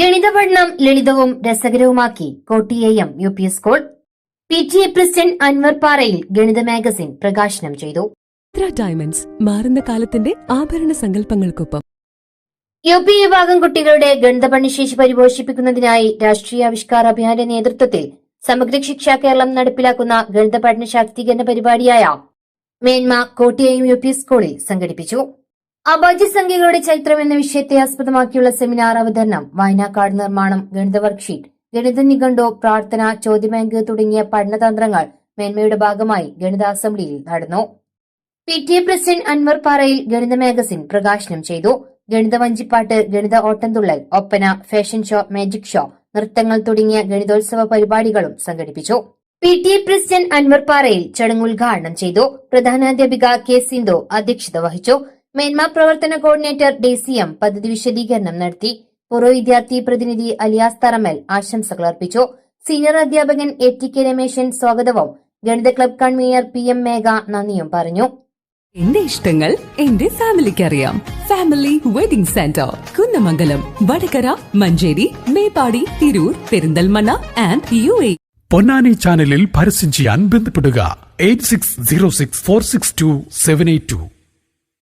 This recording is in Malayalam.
ഗണിത പഠനം ലളിതവും രസകരവുമാക്കി കോട്ടിയേയം U P school. P T A president Anwar Parayil ഗണിത മാഗസിൻ പ്രകാശനം ചെയ്തു. ഡയമണ്ട്സ് മാറുന്ന കാലത്തിന്റെ ആഭരണ സങ്കല്പങ്ങൾക്കൊപ്പം. യു പി വിഭാഗം കുട്ടികളുടെ ഗണിത പഠനശേഷി പരിപോഷിപ്പിക്കുന്നതിനായി രാഷ്ട്രീയ ആവിഷ്കാര അഭിയാന്റെ നേതൃത്വത്തിൽ സമഗ്ര ശിക്ഷ കേരളം നടപ്പിലാക്കുന്ന ഗണിത പഠന ശാക്തീകരണ പരിപാടിയായ മേന്മ കോട്ടിയെയും യു പി സ്കൂളിൽ സംഘടിപ്പിച്ചു. അഭാജ്യ സംഖ്യകളുടെ ചരിത്രം എന്ന വിഷയത്തെ ആസ്പദമാക്കിയുള്ള സെമിനാർ അവതരണം. വായനാക്കാട് നിർമ്മാണം ഗണിത വർക്ക്ഷീറ്റ് ഗണിത നിഘണ്ടു പ്രാർത്ഥന ചോദ്യബാങ്ക് തുടങ്ങിയ പഠനതന്ത്രങ്ങൾ മേന്മയുടെ ഭാഗമായി ഗണിത അസംബ്ലിയിൽ നടന്നു. P T A president Anwar Parayil ഗണിത മാഗസിൻ പ്രകാശനം ചെയ്തു. ഗണിത വഞ്ചിപ്പാട്ട് ഗണിത Ottamthullal Oppana fashion show magic show നൃത്തങ്ങൾ തുടങ്ങിയ ഗണിതോത്സവ പരിപാടികളും സംഘടിപ്പിച്ചു. P T A president Anwar Parayil ചടങ്ങ് ഉദ്ഘാടനം ചെയ്തു. പ്രധാനാധ്യാപിക കെ സിന്ധു അധ്യക്ഷത വഹിച്ചു. മേന്മ പ്രവർത്തന കോർഡിനേറ്റർ ഡെസിഎം പദ്ധതി വിശദീകരണം നടത്തി. പൂർവ വിദ്യാർത്ഥി പ്രതിനിധി അലിയാസ് തറമൽ ആശംസകൾ അർപ്പിച്ചു. സീനിയർ അധ്യാപകൻ എ ടി കെ രമേശൻ സ്വാഗതവും. ഗണിത club convener P M Megha നന്ദിയും പറഞ്ഞു. എന്റെ ഇഷ്ടങ്ങൾ എന്റെ ഫാമിലിക്ക് അറിയാം. Family wedding centre Kunnamangalam Vadakara Manjeri Meppadi Tirur Perinthalmanna and U A. Ponnani ചാനലിൽ പരസ്യം ചെയ്യാൻ ബന്ധപ്പെടുക. Eight six zero six four six two seven eight two.